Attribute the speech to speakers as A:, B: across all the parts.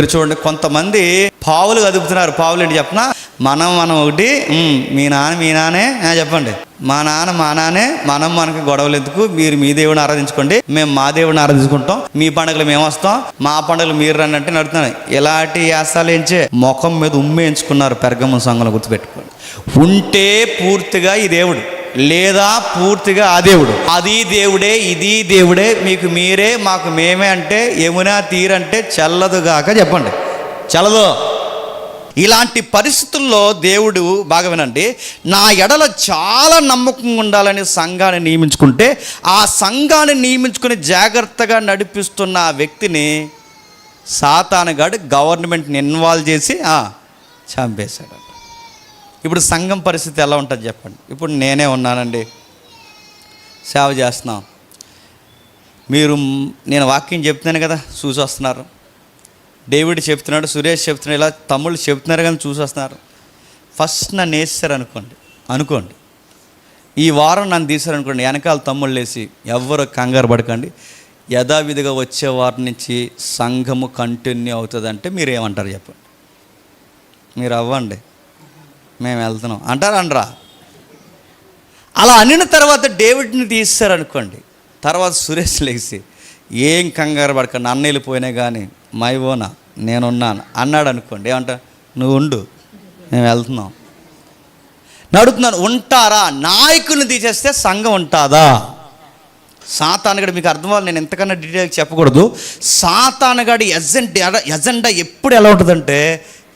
A: మీరు చూడండి కొంతమంది పావులు కదుపుతున్నారు పావులు ఏంటి చెప్పనా? మనం మనం ఒకటి మీ నాన్న మీ నానే చెప్పండి. మా నాన్న మా నానే మనం మనకి గొడవలు ఎందుకు? మీరు మీ దేవుడిని ఆరాధించుకోండి. మేము మా దేవుడిని ఆరాధించుకుంటాం. మీ పండుగలు మేము వస్తాం. మా పండుగలు మీరు రండి అంటే నడుతున్నాయి. ఇలాంటి యాసాలు ఏంచే ముఖం మీద ఉమ్మేయించుకున్నారు పెరగమ్మ సంఘంలో గుర్తుపెట్టుకోండి. ఉంటే పూర్తిగా ఈ దేవుడు. లేదా పూర్తిగా ఆ దేవుడు. అది దేవుడే ఇది దేవుడే మీకు మీరే మాకు మేమే అంటే యమునా తీరంటే చల్లదుగాక చెప్పండి. చల్లదు. ఇలాంటి పరిస్థితుల్లో దేవుడు బాగా వినండి నా ఎడల చాలా నమ్మకంగా ఉండాలని సంఘాన్ని నియమించుకుంటే ఆ సంఘాన్ని నియమించుకుని జాగ్రత్తగా నడిపిస్తున్న ఆ వ్యక్తిని సాతానగాడు గవర్నమెంట్ని ఇన్వాల్వ్ చేసి చంపేశాడు. ఇప్పుడు సంఘం పరిస్థితి ఎలా ఉంటుంది చెప్పండి. ఇప్పుడు నేనే ఉన్నానండి. సేవ చేస్తున్నాం. మీరు నేను వాక్యం చెప్తున్నాను కదా చూసి వస్తున్నారు డేవిడ్ చెప్తున్నాడు సురేష్ చెప్తున్నాడు ఇలా తమ్ముళ్ళు చెప్తున్నారు కానీ చూసి వస్తున్నారు ఫస్ట్ నన్ను వేస్తారు అనుకోండి అనుకోండి. ఈ వారం నన్ను తీశారనుకోండి వెనకాల తమ్ముళ్ళు వేసి ఎవ్వరు కంగారు పడకండి. యథావిధిగా వచ్చే వారి నుంచి సంఘము కంటిన్యూ అవుతుందంటే మీరు ఏమంటారు చెప్పండి. మీరు అవ్వండి. మేము వెళ్తున్నాం. అంటారా అలా అనిన తర్వాత డేవిడ్ని తీస్తారనుకోండి తర్వాత సురేష్ లేచి ఏం కంగారు పడకండి అన్న వెళ్ళిపోయినా కానీ మై ఓనా నేనున్నాను అన్నాడు అనుకోండి ఏమంటా నువ్వు ఉండు మేము వెళ్తున్నాం. నడుతున్నాను ఉంటారా? నాయకుల్ని తీసేస్తే సంఘం ఉంటుందా? సాతానగడు మీకు అర్థం అవ్వాలి నేను ఎంతకన్నా డీటెయిల్గా చెప్పకూడదు. సాతానగాడి ఎజెండా ఎజెండా ఎప్పుడు ఎలా ఉంటుందంటే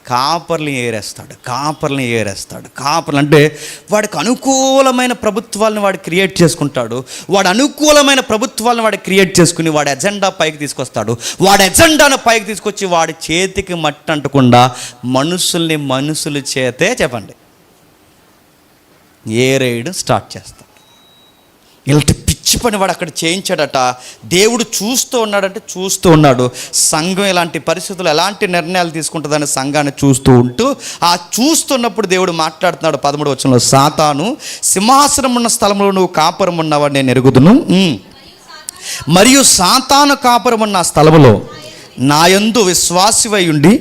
A: కాపర్ని ఏరేస్తాడు కాపర్ని ఏరేస్తాడు. కాపర్లు అంటే వాడికి అనుకూలమైన ప్రభుత్వాలను వాడు క్రియేట్ చేసుకుంటాడు వాడు అనుకూలమైన ప్రభుత్వాలను వాడు క్రియేట్ చేసుకుని వాడి ఎజెండా పైకి తీసుకొస్తాడు. వాడి ఎజెండాను పైకి తీసుకొచ్చి వాడి చేతికి మట్టి అంటకుండా మనుషుల్ని మనుషుల చేతే చెప్పండి. ఏరేయడం స్టార్ట్ చేస్తాడు. ఇలాంటి పిచ్చి పని వాడు అక్కడ చేయించాడట. దేవుడు చూస్తూ ఉన్నాడంటే చూస్తూ ఉన్నాడు. సంఘం ఇలాంటి పరిస్థితులు ఎలాంటి నిర్ణయాలు తీసుకుంటుందని సంఘాన్ని చూస్తూ ఉంటూ ఆ చూస్తున్నప్పుడు దేవుడు మాట్లాడుతున్నాడు పదమూడు వచ్చంలో సాతాను సింహాసనం ఉన్న స్థలంలో నువ్వు కాపురం ఉన్నవాడు నేను ఎరుగుదును. మరియు సాతాను కాపురం ఉన్న స్థలంలో నాయందు విశ్వాసివై ఉండి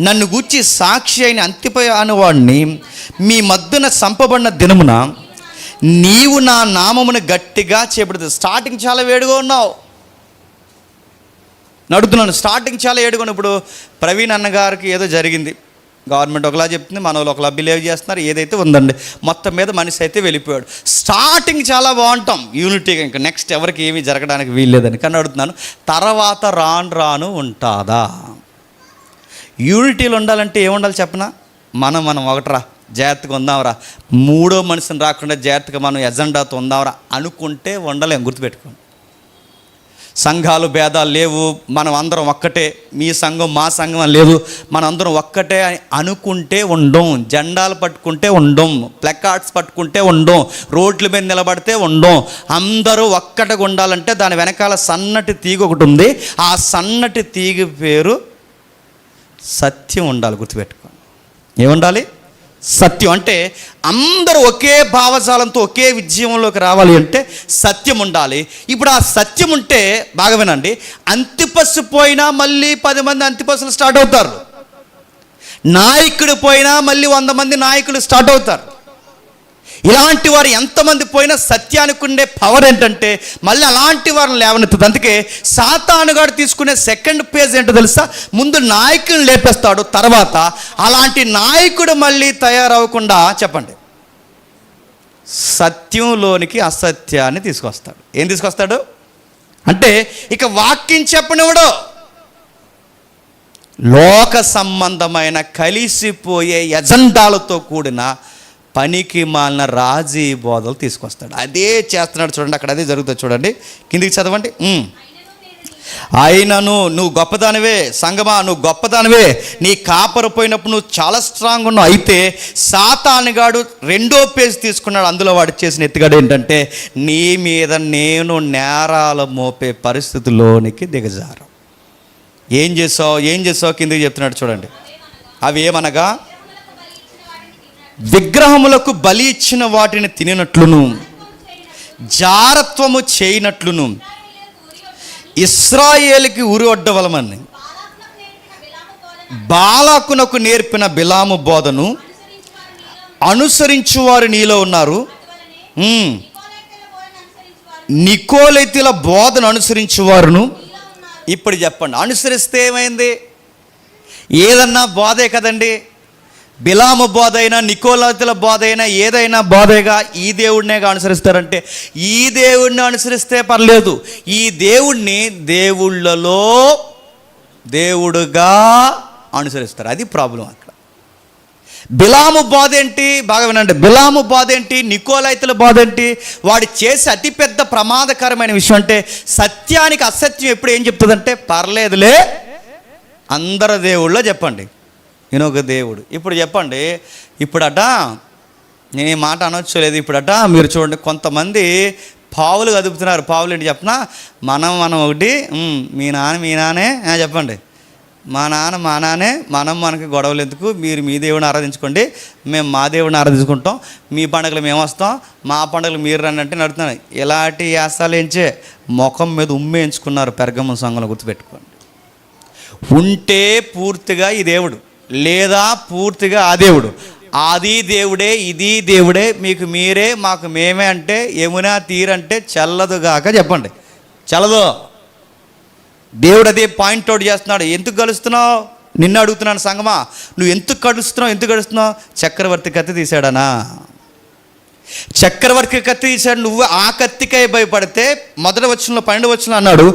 A: నన్ను గూర్చి సాక్షి అయిన అంతిపై అనువాడిని మీ మధ్యన సంపబడిన దినమున నీవు నా నామమును గట్టిగా చేపడుతుంది స్టార్టింగ్ చాలా వేడిగా ఉన్నావు. నడుతున్నాను స్టార్టింగ్ చాలా ఏడుకొని ఇప్పుడు ప్రవీణ్ అన్నగారికి ఏదో జరిగింది. గవర్నమెంట్ ఒకలా చెప్తుంది మన వాళ్ళు ఒకలా బిలేవ్ చేస్తున్నారు. ఏదైతే ఉందండి మొత్తం మీద మనిషి అయితే వెళ్ళిపోయాడు. స్టార్టింగ్ చాలా బాగుంటాం. యూనిటీగా ఇంకా నెక్స్ట్ ఎవరికి ఏమీ జరగడానికి వీల్లేదని. కానీ అడుగుతున్నాను తర్వాత రాను రాను ఉంటుందా? యూనిటీలు ఉండాలంటే ఏముండాలి చెప్పనా? మనం మనం ఒకటరా? జాగ్రత్తగా ఉందాంరా. మూడో మనిషిని రాకుండా జాగ్రత్తగా మనం ఎజెండాతో ఉందాంరా అనుకుంటే ఉండలేం గుర్తుపెట్టుకోండి. సంఘాలు భేదాలు లేవు మనం అందరం ఒక్కటే మీ సంఘం మా సంఘం లేదు మనం అందరం ఒక్కటే అని అనుకుంటే ఉండం జెండాలు పట్టుకుంటే ఉండం ప్లకార్డ్స్ పట్టుకుంటే ఉండం రోడ్ల మీద నిలబడితే ఉండం అందరూ ఒక్కటిగా ఉండాలంటే దాని వెనకాల సన్నటి తీగ ఒకటి ఉంది. ఆ సన్నటి తీగ పేరు సత్యం ఉండాలి గుర్తుపెట్టుకోండి. ఏముండాలి? సత్యం అంటే అందరూ ఒకే భావజాలంతో ఒకే విజయంలోకి రావాలి అంటే సత్యం ఉండాలి. ఇప్పుడు ఆ సత్యం ఉంటే బాగా వినండి. అంతిపస్సు పోయినా మళ్ళీ పది మంది అంతిపస్సులు స్టార్ట్ అవుతారు. నాయకుడు పోయినా మళ్ళీ వంద మంది నాయకులు స్టార్ట్ అవుతారు. ఇలాంటి వారు ఎంతమంది పోయినా సత్యానికి ఉండే పవర్ ఏంటంటే మళ్ళీ అలాంటి వారిని లేవనెత్తుంది. అందుకే సాతానుగాడు తీసుకునే సెకండ్ పేజ్ ఏంటో తెలుసా? ముందు నాయకుని లేపేస్తాడు తర్వాత అలాంటి నాయకుడు మళ్ళీ తయారవకుండా చెప్పండి. సత్యంలోనికి అసత్యాన్ని తీసుకొస్తాడు. ఏం తీసుకొస్తాడు? అంటే ఇక వాక్యం చెప్పనివ్వడు. లోక సంబంధమైన కలిసిపోయే ఎజెండాలతో కూడిన పనికి మాలిన రాజీ బోధలు తీసుకొస్తాడు. అదే చేస్తున్నాడు చూడండి అక్కడ అదే జరుగుతుంది చూడండి. కిందికి చదవండి. అయినను నువ్వు గొప్పదానివే సంగమా నువ్వు గొప్పదానివే నీ కాపరు పోయినప్పుడు నువ్వు చాలా స్ట్రాంగ్ ఉన్నావు. అయితే సాతానుగాడు రెండో పేజ్ తీసుకున్నాడు. అందులో వాడు చేసిన ఎత్తుగాడు ఏంటంటే నీ మీద నేను నేరాలు మోపే పరిస్థితిలోనికి దిగజారు. ఏం చేసావు? ఏం చేసావు? కిందకి చెప్తున్నాడు చూడండి. అవి ఏమనగా విగ్రహములకు బలి ఇచ్చిన వాటిని తినినట్లును జారత్వము చేయనట్లును. ఇస్రాయేల్కి ఉరి ఒడ్డవలమని బాలాకునకు నేర్పిన బిలాము బోధను అనుసరించువారు నీలో ఉన్నారు. నికోలైతిల నికోలైతుల బోధను అనుసరించువారును ఇప్పుడు చెప్పండి అనుసరిస్తే ఏమైంది? ఏదన్నా బోధే కదండి. బిలాము బోధ అయినా నికోలతుల బోధ అయినా ఏదైనా బోధగా ఈ దేవుడినేగా అనుసరిస్తారంటే ఈ దేవుడిని అనుసరిస్తే పర్లేదు. ఈ దేవుణ్ణి దేవుళ్ళలో దేవుడుగా అనుసరిస్తారు. అది ప్రాబ్లం అక్కడ. బిలాము బాధ ఏంటి బాగా వినండి. బిలాము బాధ ఏంటి నికోలైతుల బాధ ఏంటి వాడు చేసే అతిపెద్ద ప్రమాదకరమైన విషయం అంటే సత్యానికి అసత్యం ఎప్పుడు ఏం చెప్తుందంటే పర్లేదులే అందరు దేవుళ్ళో చెప్పండి. నేను ఒక దేవుడు. ఇప్పుడు చెప్పండి ఇప్పుడట నేను ఈ మాట అనొచ్చు లేదు ఇప్పుడట మీరు చూడండి కొంతమంది పావులు కదుపుతున్నారు. పావులు ఏంటి చెప్పనా? మనం మనం ఒకటి మీ నాన్న మీ నానే చెప్పండి. మా నాన్న మా నానే మనం మనకి గొడవలు ఎందుకు? మీరు మీ దేవుడిని ఆరాధించుకోండి మేము మా దేవుడిని ఆరాధించుకుంటాం. మీ పండుగలు మేము వస్తాం మా పండుగలు మీరు రండి అంటే నడుతున్నాను ఇలాంటి యాసాలు ఏంచే ముఖం మీద ఉమ్మేయించుకున్నారు పెరగమ్మ సంఘంలో గుర్తుపెట్టుకోండి. ఉంటే పూర్తిగా ఈ దేవుడు. లేదా పూర్తిగా ఆ దేవుడు. అది దేవుడే ఇది దేవుడే మీకు మీరే మాకు మేమే అంటే యమునా తీరంటే చల్లదుగాక చెప్పండి. చల్లదు. దేవుడు అదే పాయింట్ అవుట్ చేస్తున్నాడు. ఎందుకు కలుస్తున్నావు? నిన్ను అడుగుతున్నాను సంగమా. నువ్వు ఎందుకు కలుస్తున్నావు? ఎందుకు కలుస్తున్నావు? చక్రవర్తి కత్తి తీశాడనా? చక్రవర్తి కత్తి తీశాడు నువ్వు ఆ కత్తికై భయపడితే మొదటి వచ్చిన పన్నెండు వచ్చిన అన్నాడు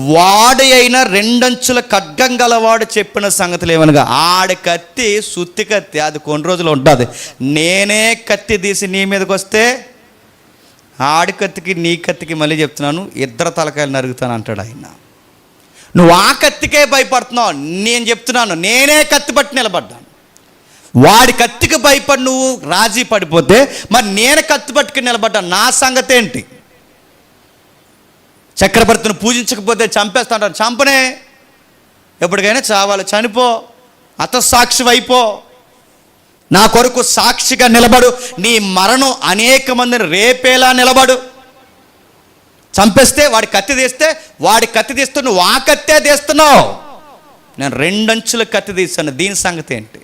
A: వాడి అయిన రెండంచుల ఖడ్గం గలవాడు చెప్పిన సంగతులు ఏమనగా ఆడి కత్తి సుత్తి కత్తి అది కొన్ని రోజులు ఉంటుంది. నేనే కత్తి తీసి నీ మీదకి వస్తే ఆడి కత్తికి నీ కత్తికి మళ్ళీ చెప్తున్నాను ఇద్దరు తలకాయలు నరుగుతాను అంటాడు ఆయన. నువ్వు ఆ కత్తికే భయపడుతున్నావు నేను చెప్తున్నాను నేనే కత్తి పట్టి నిలబడ్డా. వాడి కత్తికి భయపడి నువ్వు రాజీ పడిపోతే మరి నేను కత్తి పట్టుకుని నిలబడ్డా నా సంగతి ఏంటి? చక్రవర్తిని పూజించకపోతే చంపేస్తాంటారు. చంపనే. ఎప్పటికైనా చావాలి. చనిపో. అత సాక్షి అయిపో నా కొరకు సాక్షిగా నిలబడు. నీ మరణం అనేక మందిని రేపేలా నిలబడు. చంపేస్తే వాడి కత్తి తీస్తే వాడి కత్తి తీస్తే నువ్వు ఆ కత్తే తీస్తున్నావు. నేను రెండంచుల కత్తి తీస్తాను దీని సంగతి ఏంటి?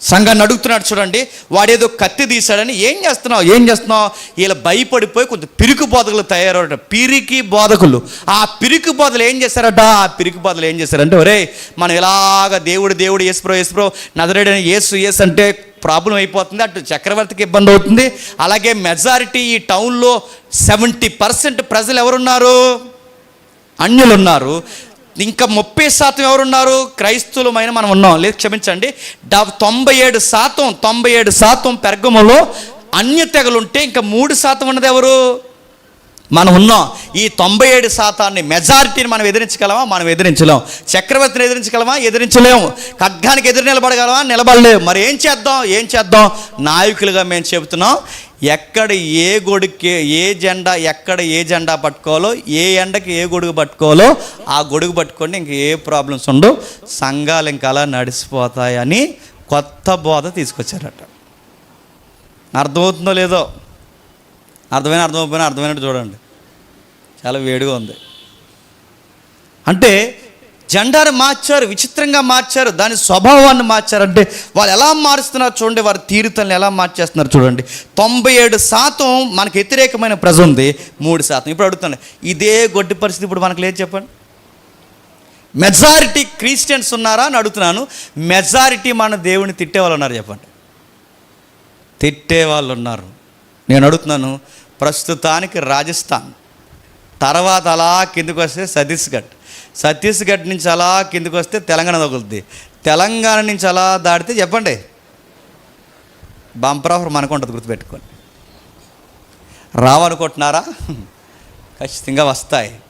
A: సంఘాన్ని అడుగుతున్నాడు చూడండి వాడేదో కత్తి తీశాడని ఏం చేస్తున్నావు ఏం చేస్తున్నావు? వీళ్ళ భయపడిపోయి కొంచెం పిరికి బోధకులు తయారవుట పిరికి బోధకులు. ఆ పిరికి బోధలు ఏం చేశారట? ఆ పిరికి బోధలు ఏం చేశారంటే ఒరే మనం ఇలాగ దేవుడు దేవుడు ఏసుప్రో ఏసుప్రో నదరేడని ఏసు యేసు అంటే ప్రాబ్లం అయిపోతుంది అటు చక్రవర్తికి ఇబ్బంది అవుతుంది. అలాగే మెజారిటీ ఈ టౌన్లో సెవెంటీ పర్సెంట్ ప్రజలు ఎవరున్నారు? అన్యులు ఉన్నారు ఇంకా ముప్పై శాతం ఎవరున్నారు? క్రైస్తవులమైన మనం ఉన్నాం. లేదు క్షమించండి. తొంభై ఏడు శాతం తొంభై ఏడు శాతం పెర్గములో అన్య తెగలుంటే ఇంకా మూడు శాతం ఉన్నది ఎవరు? మనం ఉన్నాం. ఈ తొంభై ఏడు శాతాన్ని మెజారిటీని మనం ఎదిరించగలమా? మనం ఎదిరించలేం. చక్రవర్తిని ఎదిరించగలమా? ఎదిరించలేము ఖడ్గానికి ఎదురు నిలబడగలమా? నిలబడలేము మరి ఏం చేద్దాం? ఏం చేద్దాం? నాయకులుగా మేము చెబుతున్నాం ఎక్కడ ఏ గొడుగుకి ఏ జెండా ఎక్కడ ఏ జెండా పట్టుకోవాలో ఏ ఎండకి ఏ గొడుగు పట్టుకోవాలో ఆ గొడుగు పట్టుకొని ఇంక ఏ ప్రాబ్లమ్స్ ఉండవు. సంఘాలు ఇంకా అలా నడిచిపోతాయని కొత్త బోధ తీసుకొచ్చారట. అర్థమవుతుందో లేదో? అర్థమైన అర్థమైపోయినా అర్థమైనట్టు చూడండి. చాలా వేడిగా ఉంది. అంటే జెండాను మార్చారు విచిత్రంగా మార్చారు దాని స్వభావాన్ని మార్చారంటే వాళ్ళు ఎలా మారుస్తున్నారు చూడండి వారి తీరుతల్ని ఎలా మార్చేస్తున్నారు చూడండి. తొంభై ఏడు శాతం మనకు వ్యతిరేకమైన ప్రజ ఉంది మూడు శాతం. ఇప్పుడు అడుగుతాను ఇదే గొడ్డి పరిస్థితి ఇప్పుడు మనకు లేదు చెప్పండి. మెజారిటీ క్రిస్టియన్స్ ఉన్నారా అని అడుగుతున్నాను మెజారిటీ మన దేవుని తిట్టే వాళ్ళు ఉన్నారు చెప్పండి. తిట్టే వాళ్ళు ఉన్నారు. నేను అడుగుతున్నాను ప్రస్తుతానికి రాజస్థాన్. తర్వాత అలా కిందకు వస్తే ఛత్తీస్గఢ్. ఛత్తీస్గఢ్ నుంచి అలా కిందకు వస్తే తెలంగాణ తగులుద్ది. తెలంగాణ నుంచి అలా దాటితే చెప్పండి. బంపర్ ఆఫర్ మనకు ఉంటుంది గుర్తుపెట్టుకోండి. రావనుకుంటున్నారా ఖచ్చితంగా వస్తాయి.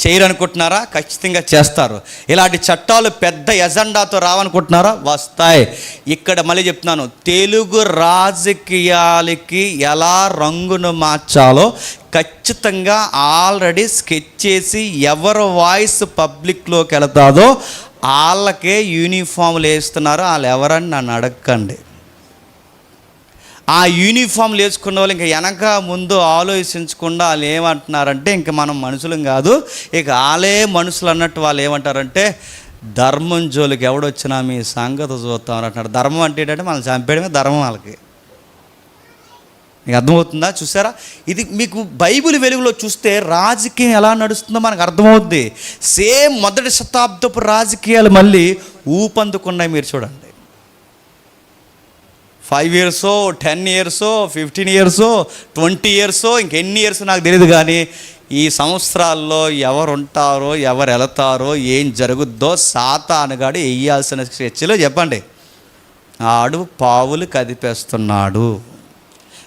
A: చేయాలనుకుంటున్నారా ఖచ్చితంగా చేస్తారు. ఇలాంటి చట్టాలు పెద్ద ఎజెండాతో రావనుకుంటున్నారా? వస్తాయి. ఇక్కడ మళ్ళీ చెప్తున్నాను. తెలుగు రాజకీయాలకి ఎలా రంగును మార్చాలో ఖచ్చితంగా ఆల్రెడీ స్కెచ్ చేసి ఎవరు వాయిస్ పబ్లిక్లోకి వెళతాదో వాళ్ళకే యూనిఫామ్లు వేస్తున్నారో. వాళ్ళు ఎవరని నన్ను అడగండి ఆ యూనిఫామ్లు వేసుకున్న వాళ్ళు ఇంకా వెనక ముందు ఆలోచించకుండా వాళ్ళు ఏమంటున్నారంటే ఇంక మనం మనుషులం కాదు. ఇక వాళ్ళే మనుషులు అన్నట్టు వాళ్ళు ఏమంటారంటే ధర్మం జోలికి ఎవడొచ్చినా మీ సంగతి చూస్తాం అంటున్నాడు ధర్మం అంటే ఏంటంటే మనం చంపేయడమే ధర్మం వాళ్ళకి. మీకు అర్థమవుతుందా? చూసారా? ఇది మీకు బైబిల్ వెలుగులో చూస్తే రాజకీయం ఎలా నడుస్తుందో మనకు అర్థమవుద్ది. సేమ్ మొదటి శతాబ్దపు రాజకీయాలు మళ్ళీ ఊపందుకున్నాయి మీరు చూడండి. ఫైవ్ ఇయర్సో టెన్ ఇయర్సో ఫిఫ్టీన్ ఇయర్సో ట్వంటీ ఇయర్సో ఇంకెన్ని ఇయర్స్ నాకు తెలియదు కానీ ఈ సంవత్సరాల్లో ఎవరు ఉంటారో ఎవరు వెళతారో ఏం జరుగుద్దో సాతానుగాడు వేయాల్సిన చర్చలో చెప్పండి. ఆడు పావులు కదిపేస్తున్నాడు.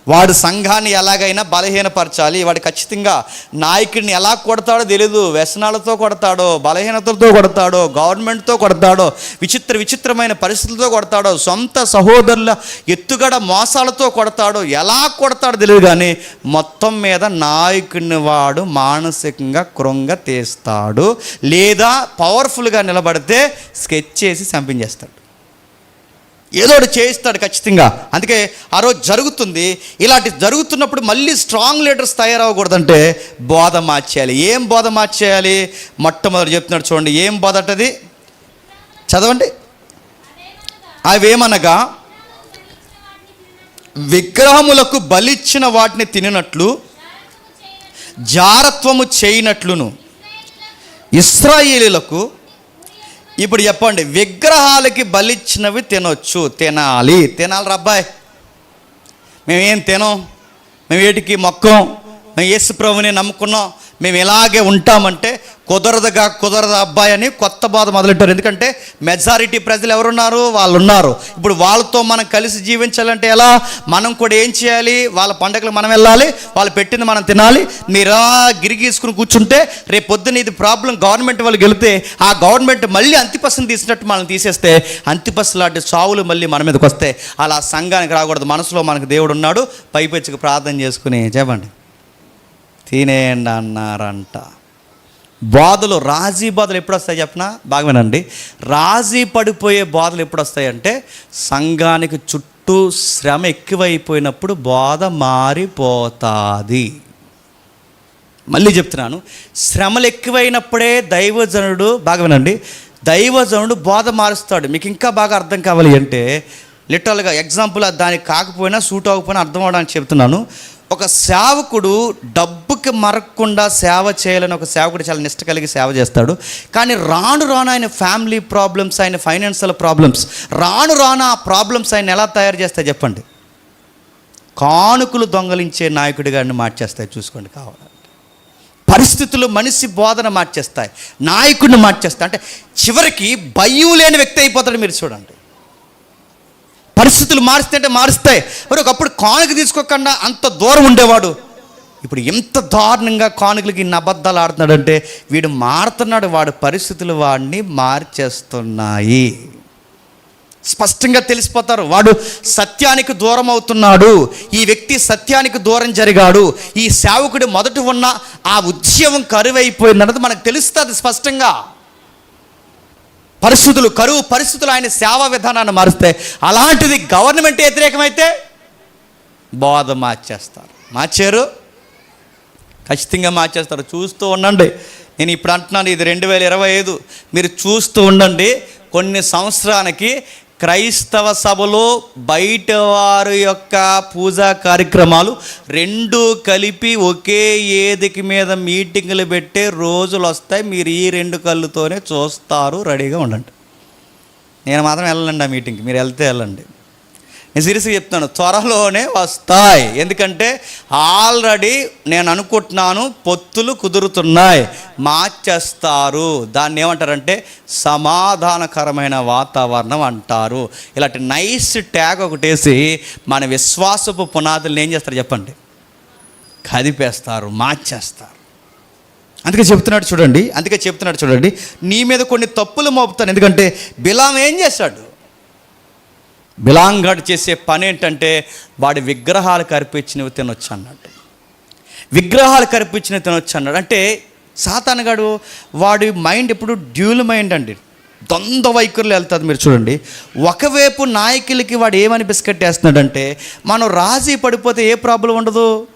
A: వాడు సంఘాన్ని ఎలాగైనా బలహీనపరచాలి. వాడు ఖచ్చితంగా నాయకుడిని ఎలా కొడతాడో తెలియదు వ్యసనాలతో కొడతాడో బలహీనతలతో కొడతాడో గవర్నమెంట్తో కొడతాడో విచిత్ర విచిత్రమైన పరిస్థితులతో కొడతాడో సొంత సహోదరుల ఎత్తుగడ మోసాలతో కొడతాడో ఎలా కొడతాడో తెలియదు కానీ మొత్తం మీద నాయకుడిని వాడు మానసికంగా కృంగ తీస్తాడు. లేదా పవర్ఫుల్గా నిలబడితే స్కెచ్ చేసి చంపించేస్తాడు. ఏదో ఒకటి చేయిస్తాడు ఖచ్చితంగా. అందుకే ఆ రోజు జరుగుతుంది. ఇలాంటి జరుగుతున్నప్పుడు మళ్ళీ స్ట్రాంగ్ లీడర్స్ తయారవ్వకూడదంటే బోధ మార్చేయాలి. ఏం బోధ మార్చేయాలి? మొట్టమొదటి చెప్తున్నాడు చూడండి. ఏం బోధ అంటది చదవండి. అవేమనగా విగ్రహములకు బలిచ్చిన వాటిని తినినట్లు జారత్వము చేయనట్లును. ఇస్రాయేలీలకు ఇప్పుడు చెప్పండి విగ్రహాలకి బలిచ్చినవి తినొచ్చు తినాలి. తినాలి రబ్బాయ్ మేమేం తినం? మేము వేటికి మొక్కం? మేము యేసు ప్రభుని నమ్ముకున్నాం. మేము ఇలాగే ఉంటామంటే కుదరదుగా కుదరదు అబ్బాయి అని కొత్త బాధ మొదలెట్టారు. ఎందుకంటే మెజారిటీ ప్రజలు ఎవరున్నారు? వాళ్ళు ఉన్నారు ఇప్పుడు వాళ్ళతో మనం కలిసి జీవించాలంటే ఎలా? మనం కూడా ఏం చేయాలి? వాళ్ళ పండగలు మనం వెళ్ళాలి. వాళ్ళు పెట్టింది మనం తినాలి. మీరు గిరిగీసుకుని కూర్చుంటే రేపు పొద్దున్న ఇది ప్రాబ్లం గవర్నమెంట్ వాళ్ళు గెలితే ఆ గవర్నమెంట్ మళ్ళీ అంతిపస్సును తీసినట్టు మనం తీసేస్తే అంతిపస్సు లాంటి చావులు మళ్ళీ మన మీదకి వస్తే అలా సంఘానికి రాకూడదు. మనసులో మనకు దేవుడు ఉన్నాడు. పైపెచ్చుకు ప్రార్థన చేసుకుని చెప్పండి తినేయండి అన్నారంట బాధలు రాజీ బాధలు ఎప్పుడు వస్తాయి చెప్పనా? బాగా వినండి. రాజీ పడిపోయే బాధలు ఎప్పుడు వస్తాయంటే సంఘానికి చుట్టూ శ్రమ ఎక్కువైపోయినప్పుడు బాధ మారిపోతాది. మళ్ళీ చెప్తున్నాను. శ్రమలు ఎక్కువైనప్పుడే దైవజనుడు బాగా వినండి. దైవజనుడు బోధ మారుస్తాడు. మీకు ఇంకా బాగా అర్థం కావాలి అంటే లిటరల్గా ఎగ్జాంపుల్ దానికి కాకపోయినా సూట్ అవ్వకపోయినా అర్థం అవడానికి చెప్తున్నాను. ఒక సేవకుడు డబ్బుకి మరగకుండా సేవ చేయాలని ఒక సేవకుడు చాలా నిష్ట కలిగి సేవ చేస్తాడు. కానీ రాను రాను ఆయన ఫ్యామిలీ ప్రాబ్లమ్స్ ఆయన ఫైనాన్షియల్ ప్రాబ్లమ్స్ రాను రాను ఆ ప్రాబ్లమ్స్ ఆయన ఎలా తయారు చేస్తాయి చెప్పండి. కానుకలు దొంగలించే నాయకుడి గారిని మార్చేస్తాయి చూసుకోండి కావాలంటే. పరిస్థితులు మనిషి బోధన మార్చేస్తాయి నాయకుడిని మార్చేస్తాయి. అంటే చివరికి భయం లేని వ్యక్తి అయిపోతాడు మీరు చూడండి. పరిస్థితులు మారుస్తుంటే మారుస్తాయి. మరి ఒకప్పుడు కానుక తీసుకోకుండా అంత దూరం ఉండేవాడు. ఇప్పుడు ఎంత దారుణంగా కానుకలకి ఇన్ని అబద్ధాలు ఆడుతున్నాడంటే వీడు మారుతున్నాడు వాడు పరిస్థితులు వాడిని మార్చేస్తున్నాయి. స్పష్టంగా తెలిసిపోతారు వాడు సత్యానికి దూరం అవుతున్నాడు ఈ వ్యక్తి సత్యానికి దూరం జరిగాడు ఈ సేవకుడు మొదట ఉన్న ఆ ఉద్యమం కరువైపోయింది మనకు తెలుస్తుంది స్పష్టంగా. పరిస్థితులు కరువు పరిస్థితులు ఆయన సేవా విధానాన్ని మారుస్తాయి అలాంటిది గవర్నమెంట్ వ్యతిరేకమైతే బోధ మార్చేస్తారు. మార్చారు? ఖచ్చితంగా మార్చేస్తారు. చూస్తూ ఉండండి. నేను ఇప్పుడు అంటున్నాను ఇది రెండు వేల ఇరవై ఐదు. మీరు చూస్తూ ఉండండి. కొన్ని సంవత్సరానికి క్రైస్తవ సభలో బయట వారి యొక్క పూజా కార్యక్రమాలు రెండు కలిపి ఒకే ఏదికి మీద మీటింగులు పెట్టే రోజులు వస్తాయి. మీరు ఈ రెండు కళ్ళుతోనే చూస్తారు రెడీగా ఉండండి. నేను మాత్రం వెళ్ళండి ఆ మీటింగ్కి. మీరు వెళ్తే వెళ్ళండి. నేను సీరియస్గా చెప్తున్నాను త్వరలోనే వస్తాయి. ఎందుకంటే ఆల్రెడీ నేను అనుకుంటున్నాను పొత్తులు కుదురుతున్నాయి మార్చేస్తారు. దాన్ని ఏమంటారంటే సమాధానకరమైన వాతావరణం అంటారు. ఇలాంటి నైస్ ట్యాగ్ ఒకటేసి మన విశ్వాసపు పునాదులను ఏం చేస్తారు చెప్పండి? కదిపేస్తారు మార్చేస్తారు. అందుకే చెప్తున్నాడు చూడండి అందుకే చెప్తున్నాడు చూడండి. నీ మీద కొన్ని తప్పులు మోపుతాను ఎందుకంటే బిలాం ఏం చేశాడు? బిలాంగాడు చేసే పని ఏంటంటే వాడి విగ్రహాలు కరిపించినవి తినొచ్చు అన్నాడు. విగ్రహాలు కరిపించినవి తినొచ్చు అన్నాడు. అంటే సాతానగాడు వాడి మైండ్ ఎప్పుడు డ్యూల్ మైండ్ అండి. ద్వంద్వ వైఖరులు వెళ్తుంది మీరు చూడండి. ఒకవైపు నాయకులకి వాడు ఏమని బిస్కెట్ వేస్తున్నాడంటే మనం రాజీ పడిపోతే ఏ ప్రాబ్లం ఉండదు?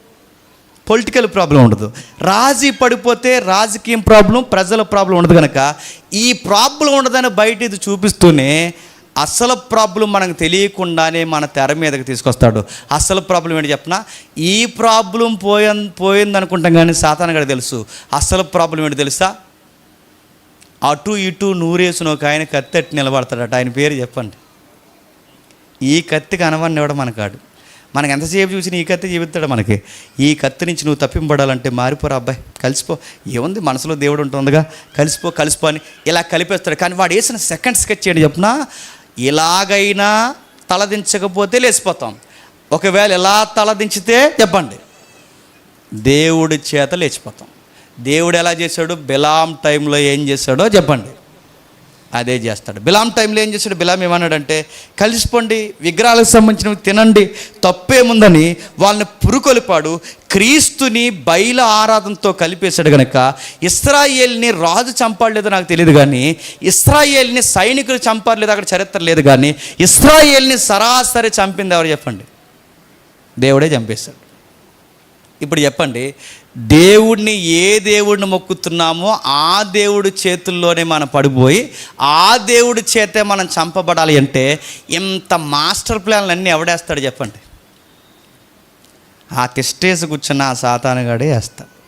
A: పొలిటికల్ ప్రాబ్లం ఉండదు. రాజీ పడిపోతే రాజకీయం ప్రాబ్లం ప్రజల ప్రాబ్లం ఉండదు కనుక ఈ ప్రాబ్లం ఉండదని బయట ఇది చూపిస్తూనే అసలు ప్రాబ్లం మనకు తెలియకుండానే మన తెర మీదకి తీసుకొస్తాడు. అసలు ప్రాబ్లం ఏంటి చెప్పనా ఈ ప్రాబ్లం పోయి పోయింది అనుకుంటాం కానీ సాతానగడ తెలుసు. అసలు ప్రాబ్లం ఏంటి తెలుసా? అటు ఇటు నూరేసిన ఒక ఆయన కత్తి అట్టి నిలబడతాడట. ఆయన పేరు చెప్పండి. ఈ కత్తి కనవన్నవాడు మనకాడు? మనకు ఎంతసేపు చూసిన ఈ కత్తి చూపిస్తాడు మనకి. ఈ కత్తి నుంచి నువ్వు తప్పింపడాలంటే మారిపోరా అబ్బాయి. కలిసిపో. ఏముంది? మనసులో దేవుడు ఉంటుందిగా. కలిసిపో కలిసిపో అని ఇలా కలిపేస్తాడు. కానీ వాడు వేసిన సెకండ్ స్కెచ్ ఏంటి చెప్పినా ఇలాగైనా తలదించకపోతే లేచిపోతాం. ఒకవేళ ఇలా తలదించితే చెప్పండి. దేవుడి చేత లేచిపోతాం. దేవుడు ఎలా చేశాడు? బెలాం టైంలో ఏం చేశాడో చెప్పండి. అదే చేస్తాడు. బిలాం టైంలో ఏం చేశాడు? బిలాం ఏమన్నాడంటే కలిసిపోండి విగ్రహాలకు సంబంధించినవి తినండి తప్పేముందని వాళ్ళని పురుకొలిపాడు. క్రీస్తుని బయల ఆరాధనతో కలిపేశాడు గనక ఇస్రాయేల్ని రాజు చంపాడలేదో నాకు తెలియదు కానీ ఇస్రాయేల్ని సైనికులు చంపలేదు అక్కడ చరిత్ర లేదు కానీ ఇస్రాయేల్ని సరాసరి చంపింది ఎవరు చెప్పండి? దేవుడే చంపేశాడు. ఇప్పుడు చెప్పండి దేవుడిని ఏ దేవుడిని మొక్కుతున్నామో ఆ దేవుడి చేతుల్లోనే మనం పడిపోయి ఆ దేవుడి చేతే మనం చంపబడాలి అంటే ఇంత మాస్టర్ ప్లాన్లు అన్నీ ఎవడేస్తాడు చెప్పండి? ఆ తిష్టేసి కూర్చున్న ఆ సాతానుగాడే వేస్తాడు.